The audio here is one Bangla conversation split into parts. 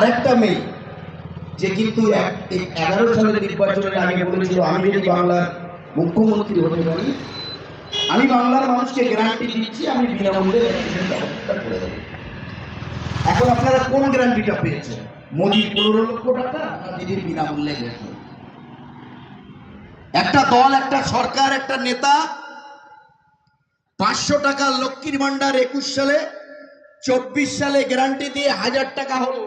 আরেকটা মেয়ে, যে কিন্তু এগারো সালের নির্বাচনের আগে বলেছিল, আমি যদি বাংলার মুখ্যমন্ত্রী হতে পারি, আমি বাংলার মানুষকে গ্যারান্টি দিচ্ছি, আমি বিনামূল্যে এখন আপনারা কোন গ্যারান্টিটা পেয়েছেন? মোদির পনেরো লক্ষ টাকা না দিদির বিনামূল্যে ভ্যাকসিন একটা দল, একটা সরকার, একটা নেতা, পাঁচশো টাকা লক্ষ্মীর ভান্ডার একুশ সালে, চব্বিশ সালে গ্যারান্টি দিয়ে হাজার টাকা হলো।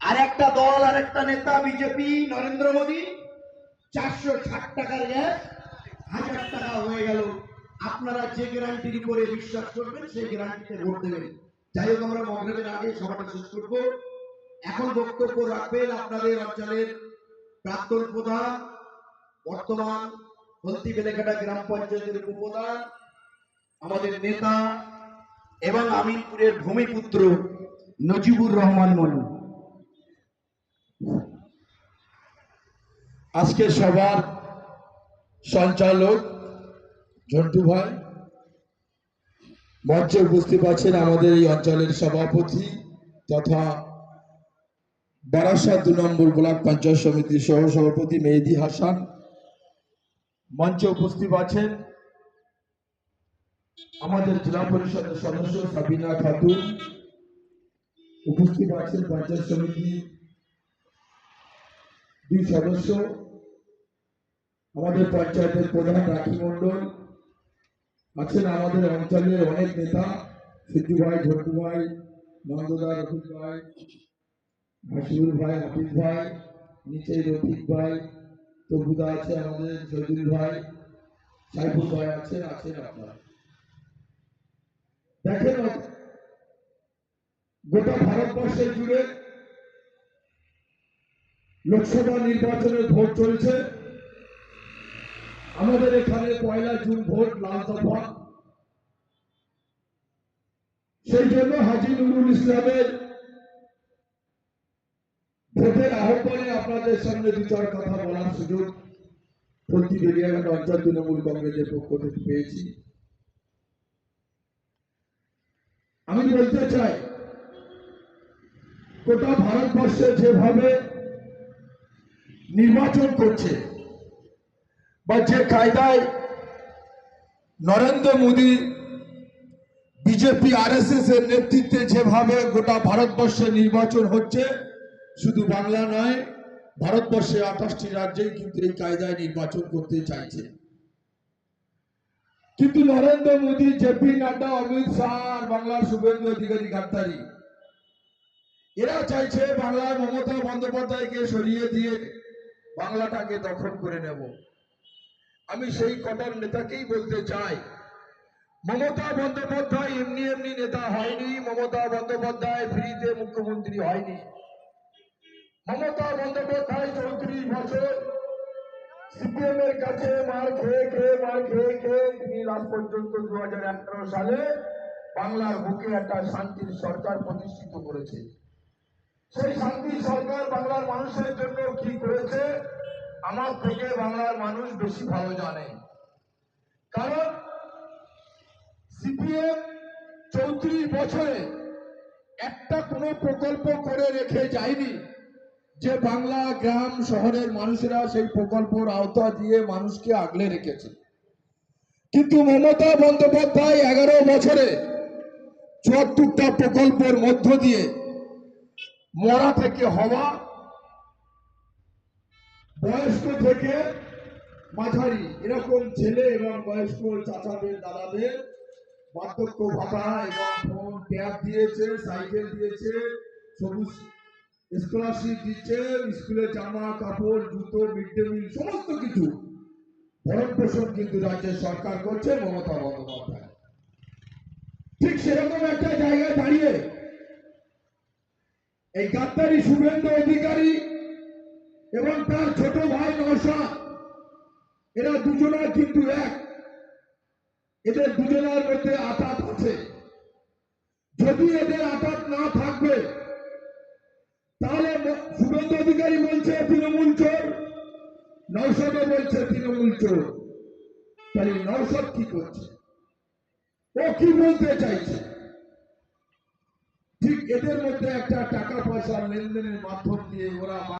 আর একটা দল আর একটা নেতা বিজেপি, নরেন্দ্র মোদী। চারশো ষাট টাকার গ্যাস, হাজার টাকা হয়ে গেল। আপনারা যে গ্যারান্টির উপরে বিশ্বাস করবেন, সেই গ্যারান্টিতে ভোট দেবেন। যাই হোক, আমরা মগরের আগে সভাটা শেষ করব। এখন বক্তব্য রাখবেন আপনাদের অঞ্চলের প্রাক্তন প্রধান, বর্তমান হলতি বেলেঘাটা গ্রাম পঞ্চায়েতের উপপ্রধান, আমাদের নেতা এবং আমিনপুরের ভূমিপুত্র নজিবুর রহমান মনু। আজকে সবার সঞ্চালক ঝন্টু ভাই, মঞ্চে উপস্থিত আছেন আমাদের এই অঞ্চলের সভাপতি তথা বারাসাত দু নম্বর ব্লক পঞ্চায়েত সমিতির সহ সভাপতি মেহেদি হাসান। মঞ্চে উপস্থিত আছেন আমাদের জেলা পরিষদের সদস্য সাবিনা খাতুন। উপস্থিত আছেন পঞ্চায়েত সমিতি দুই সদস্য আমাদের পঞ্চায়েতের প্রধান রাখি আছেন আমাদের অঞ্চলের অনেক নেতা সিদ্ধু ভাই ঝন্টু ভাই নন্দদা রফিক ভাই হাসিবুল ভাই, হাফিজ ভাই নিচে রফিক ভাই, তবুদা আছে আমাদের শহীদুল ভাই, সাইফুল ভাই আছেন আছেন আপনারা। দেখেন, গোটা ভারতবর্ষের জুড়ে লোকসভা নির্বাচনের ভোট চলছে। আমাদের এখানে পয়লা জুন ভোট, লাল দফা সেই জন্য হাজি নুরুল ইসলামের ভোটের আহ্বানে আপনাদের সামনে দু চার কথা বলার সুযোগ প্রতি তৃণমূল কংগ্রেসের পক্ষ থেকে পেয়েছি। আমি বলতে চাই, গোটা ভারতবর্ষে যেভাবে নির্বাচন করছে বা যে কায়দায় নরেন্দ্র মোদী বিজেপি, আরএসএস এর নেতৃত্বে যেভাবে গোটা ভারতবর্ষে নির্বাচন হচ্ছে, শুধু বাংলা নয়, ভারতবর্ষে আঠাশটি রাজ্যেই কিন্তু এই কায়দায় নির্বাচন করতে চাইছে। কিন্তু নরেন্দ্র মোদী জেপি নাড্ডা, অমিত শাহ আর বাংলার শুভেন্দু অধিকারী গাদ্দারি, এরা চাইছে বাংলার মমতা বন্দ্যোপাধ্যায়কে সরিয়ে দিয়ে বাংলাটাকে দখল করে নেব। আমি সেই কটার নেতাকেই বলতে চাই। মমতা বন্দ্যোপাধ্যায় এমনি এমনি নেতা হয়নি, মমতা বন্দ্যোপাধ্যায় ফ্রিতে মুখ্যমন্ত্রী হয়নি। মমতা বন্দ্যোপাধ্যায় চৌত্রিশ বছর সিপিএম এর কাছে মার খেয়ে খেয়ে, মার খেয়ে খেয়ে তিনি লাস্ট পর্যন্ত দু হাজার এগারো সালে বাংলার বুকে একটা শান্তির সরকার প্রতিষ্ঠিত করেছে। সেই শান্তি সরকার বাংলার মানুষের জন্য কি করেছে? আমার থেকে বাংলার মানুষ বেশি ভালো জানে। কারণ সিপিএম চৌত্রিশ বছরে একটা কোনো প্রকল্প করে রেখে যায়নি যে বাংলা গ্রাম শহরের মানুষেরা সেই প্রকল্পর আওতা দিয়ে মানুষকে আগলে রেখেছে। কিন্তু মমতা বন্দ্যোপাধ্যায় এগারো বছরে চুয়াত্তরটা প্রকল্পের মধ্য দিয়ে মরা থেকে হওয়া বয়স্ক থেকে মাঝারি, এরকম ছেলে এবং বয়স্ক চাচাদের, দাদাদের বার্ধক্য ভাতা এবং ফোন ট্যাব দিয়েছে সাইকেল দিয়েছে, সবুজ স্কলারশিপ দিচ্ছে স্কুলে জামা, কাপড়, জুতো মিড ডে মিল সমস্ত কিছু। ভরণ পোষণ কিন্তু রাজ্যের সরকার করছে, মমতা বন্দ্যোপাধ্যায়। ঠিক সেরকম একটা জায়গায় দাঁড়িয়ে এই গাদ্দারি শুভেন্দু অধিকারী এবং তার ছোট ভাই নৌসাদ এরা দুজনের কিন্তু এক। এদের দুজনের মধ্যে আঘাত আছে। যদি এদের আঘাত না থাকবে, তাহলে শুভেন্দু অধিকারী বলছে তৃণমূল চোর নৌসদও বলছে তৃণমূল চোর। তাহলে নৌসদ কি করছে? ও কি বলতে চাইছে? ঠিক এদের মধ্যে একটা টাকা পয়সা লেনদেনের মাধ্যম দিয়ে ওরা